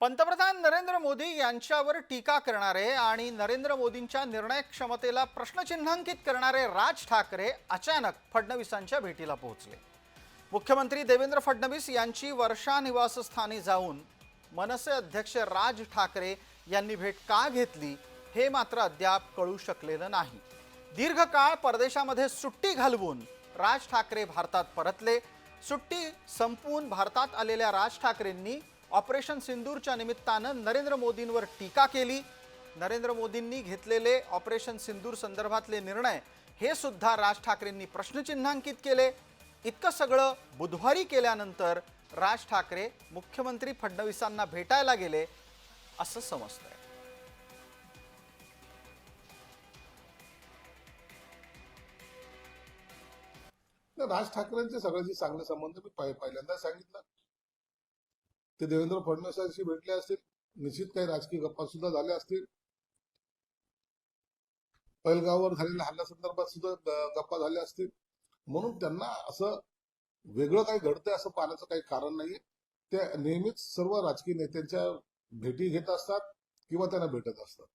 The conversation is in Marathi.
पंतप्रधान नरेंद्र मोदी यांच्यावर टीका करणारे आणि नरेंद्र मोदींच्या निर्णय क्षमतेला प्रश्नचिन्हांकित करणारे राज ठाकरे अचानक फडणवीसांच्या भेटीला पोहोचले. मुख्यमंत्री देवेंद्र फडणवीस यांची वर्षा निवासस्थानी जाऊन मनसे अध्यक्ष राज ठाकरे यांनी भेट का घेतली हे मात्र अद्याप कळू शकलेलं नाही. दीर्घकाळ परदेशामध्ये सुट्टी घालवून राज ठाकरे भारतात परतले. सुट्टी संपवून भारतात आलेल्या राज ठाकरेंनी ऑपरेशन सिंदूरच्या निमित्तानं नरेंद्र मोदींवर टीका केली. नरेंद्र मोदींनी घेतलेले ऑपरेशन सिंदूर संदर्भातले निर्णय हे सुद्धा राज ठाकरेंनी प्रश्नचिन्हांकित केले. इतकं सगळं बुधवारी केल्यानंतर राज ठाकरे मुख्यमंत्री फडणवीसांना भेटायला गेले असं समजतंय. राज ठाकरेंचे सगळ्यांशी चांगले संबंध मी पहिल्यांदा सांगितलं. ते देवेंद्र फडणवीसांशी भेटले असतील. निश्चित काही राजकीय गप्पा सुद्धा झाल्या असतील. पैलगाववर झालेल्या हल्ल्यासंदर्भात सुद्धा गप्पा झाल्या असतील. म्हणून त्यांना असं वेगळं काही घडतंय असं पाहण्याचं काही कारण नाहीये. ते नेहमीच सर्व राजकीय नेत्यांच्या भेटी घेत असतात किंवा त्यांना भेटत असतात.